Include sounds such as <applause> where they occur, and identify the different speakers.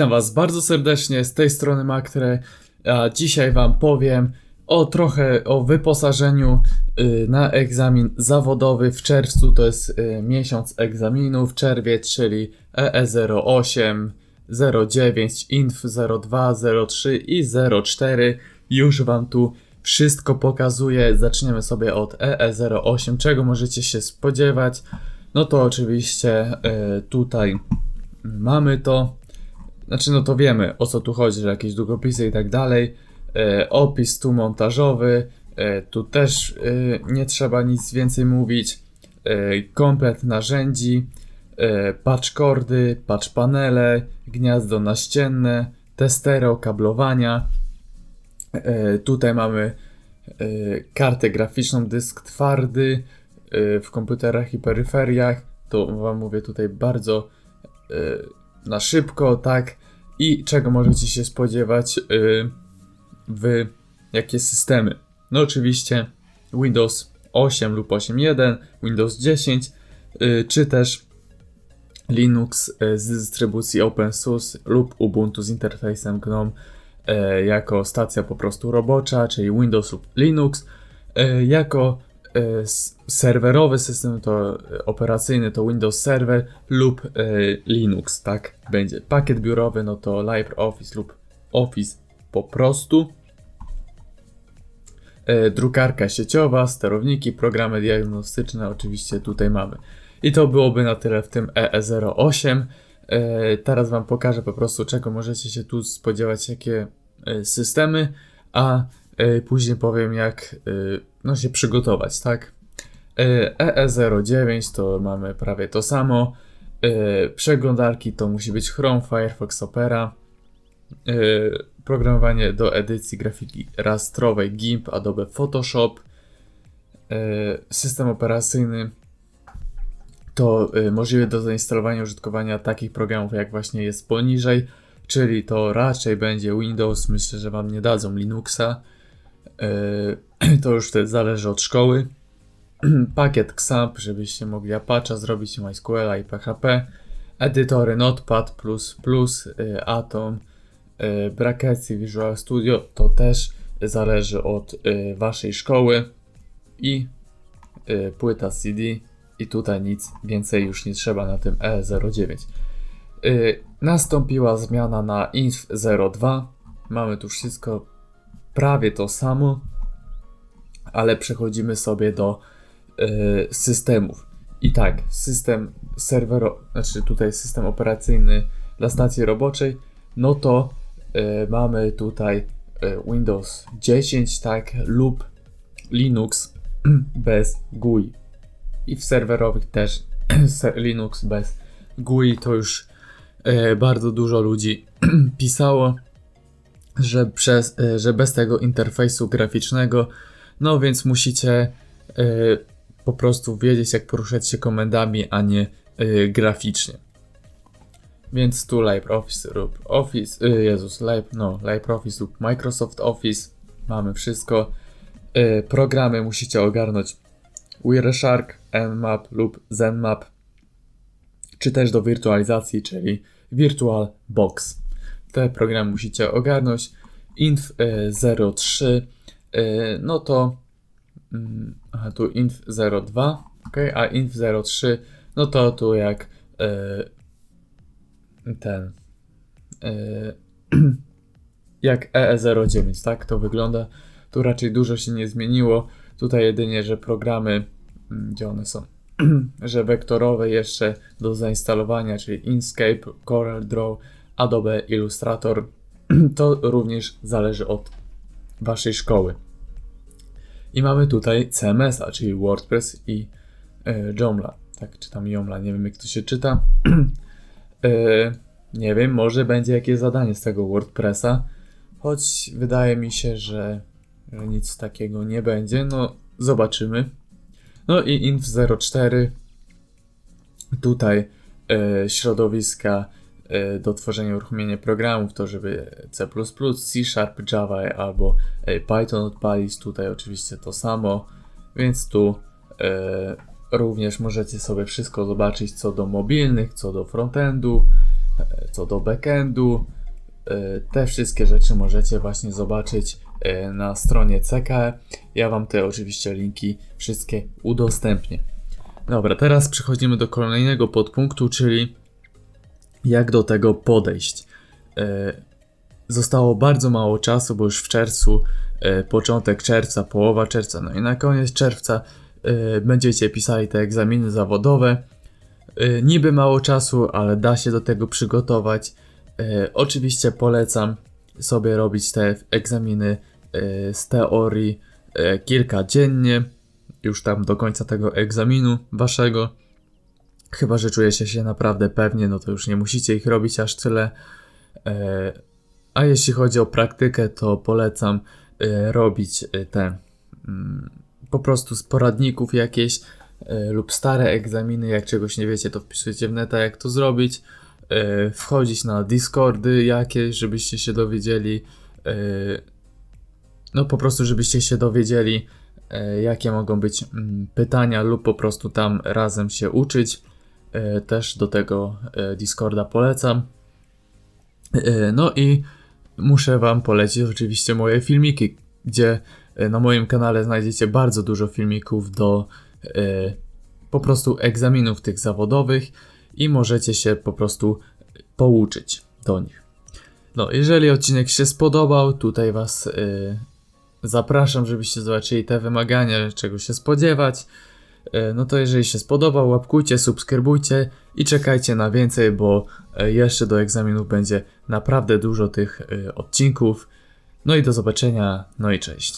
Speaker 1: Witam Was bardzo serdecznie z tej strony Maktre. A dzisiaj Wam powiem o trochę o wyposażeniu y, na egzamin zawodowy w czerwcu. To jest y, miesiąc egzaminów, czerwiec, czyli E EE08, 09, INF 02, 03 i 04. Już Wam tu wszystko pokazuję. Zaczniemy sobie od E EE08. Czego możecie się spodziewać? No to oczywiście y, tutaj mamy to. Znaczy, no to wiemy o co tu chodzi, że jakieś długopisy i tak dalej. E, opis tu montażowy. E, tu też e, nie trzeba nic więcej mówić. E, komplet narzędzi. E, patch kordy, patch panele, gniazdo naścienne, testery okablowania. E, tutaj mamy e, kartę graficzną, dysk twardy e, w komputerach i peryferiach. To wam mówię tutaj bardzo e, na szybko, tak? I czego możecie się spodziewać y, w jakie systemy? No oczywiście Windows 8 lub 8.1, Windows 10, y, czy też Linux y, z dystrybucji OpenSUSE lub Ubuntu z interfejsem GNOME y, jako stacja po prostu robocza, czyli Windows lub Linux, y, jako serwerowy system to y, operacyjny to Windows Server lub y, Linux, tak? Będzie pakiet biurowy, no to LibreOffice lub Office po prostu. Y, drukarka sieciowa, sterowniki, programy diagnostyczne oczywiście tutaj mamy. I to byłoby na tyle w tym E EE08. Y, Teraz Wam pokażę po prostu czego możecie się tu spodziewać, jakie y, systemy, a y, później powiem jak y, no, się przygotować, tak? Y, EE09 to mamy prawie to samo. Y, Przeglądarki to musi być Chrome, Firefox, Opera. Y, Programowanie do edycji grafiki rastrowej GIMP, Adobe Photoshop. System operacyjny to możliwe do zainstalowania użytkowania takich programów jak właśnie jest poniżej, czyli to raczej będzie Windows. Myślę, że Wam nie dadzą Linuxa. Y, <clears throat> To już zależy od szkoły. <clears throat> Pakiet XAMPP, żebyście mogli Apache zrobić, MySQL i PHP, edytory Notepad++, y, Atom, y, Brackets i Visual Studio, to też zależy od waszej szkoły. I płyta CD i tutaj nic więcej już nie trzeba na tym E09. Y, nastąpiła zmiana na INF02, mamy tu wszystko prawie to samo, ale przechodzimy sobie do y, systemów. I tak, system serwero, znaczy tutaj system operacyjny dla stacji roboczej, no to y, mamy tutaj y, Windows 10, tak, lub Linux <clears throat> bez GUI. I w serwerowych też <clears throat> Linux bez GUI to już bardzo dużo ludzi <clears throat> pisało, że, przez, y, że bez tego interfejsu graficznego, no więc musicie y, po prostu wiedzieć, jak poruszać się komendami, a nie y, graficznie. Więc tu LibreOffice lub Office, Jezus, Libre, no, LibreOffice lub Microsoft Office, mamy wszystko. Programy musicie ogarnąć Wireshark, Nmap lub ZenMap, czy też do wirtualizacji, czyli VirtualBox. Te programy musicie ogarnąć. Inf03, y, no to Mm, Aha, tu inf02, ok, a inf03, no to tu jak e, ten e, <clears throat> jak EE09, tak to wygląda. Tu raczej dużo się nie zmieniło. Tutaj jedynie, że programy, mm, gdzie one są, <clears throat> że wektorowe jeszcze do zainstalowania, czyli Inkscape, CorelDRAW, Adobe Illustrator, <clears throat> to również zależy od waszej szkoły. I mamy tutaj CMS-a, czyli WordPress i e, Joomla. Tak, czytam Joomla, nie wiem jak to się czyta. <clears throat> e, nie wiem, może będzie jakieś zadanie z tego WordPressa, choć wydaje mi się, że, że nic takiego nie będzie. No, zobaczymy. No i Inf04. Tutaj e, środowiska do tworzenia i uruchomienia programów, to żeby C++, C Sharp, Java albo e, Python odpalić, tutaj oczywiście to samo, więc tu e, również możecie sobie wszystko zobaczyć co do mobilnych, co do frontendu, co do backendu. Te wszystkie rzeczy możecie właśnie zobaczyć na stronie CKE. Ja Wam te oczywiście linki wszystkie udostępnię. Dobra, teraz przechodzimy do kolejnego podpunktu, czyli jak do tego podejść. E, Zostało bardzo mało czasu, bo już w czerwcu, e, początek czerwca, połowa czerwca, no i na koniec czerwca e, będziecie pisali te egzaminy zawodowe. Niby mało czasu, ale da się do tego przygotować. Oczywiście polecam sobie robić te egzaminy z teorii kilka dziennie, już tam do końca tego egzaminu waszego. Chyba, że czujecie się naprawdę pewnie, no to już nie musicie ich robić aż tyle. E, A jeśli chodzi o praktykę, to polecam e, robić e, te mm, po prostu z poradników jakieś lub stare egzaminy. Jak czegoś nie wiecie, to wpisujecie w neta, jak to zrobić. Wchodzić na Discordy jakieś, żebyście się dowiedzieli. No po prostu, żebyście się dowiedzieli, jakie mogą być mm, pytania, lub po prostu tam razem się uczyć. E, Też do tego e, Discorda polecam. E, No i muszę Wam polecić oczywiście moje filmiki, gdzie na moim kanale znajdziecie bardzo dużo filmików do po prostu egzaminów tych zawodowych i możecie się po prostu pouczyć do nich. No, jeżeli odcinek się spodobał, tutaj Was zapraszam, żebyście zobaczyli te wymagania, czego się spodziewać. E, No to jeżeli się spodobał, łapkujcie, subskrybujcie i czekajcie na więcej, bo e, jeszcze do egzaminów będzie naprawdę dużo tych e, odcinków. No i do zobaczenia, no i cześć.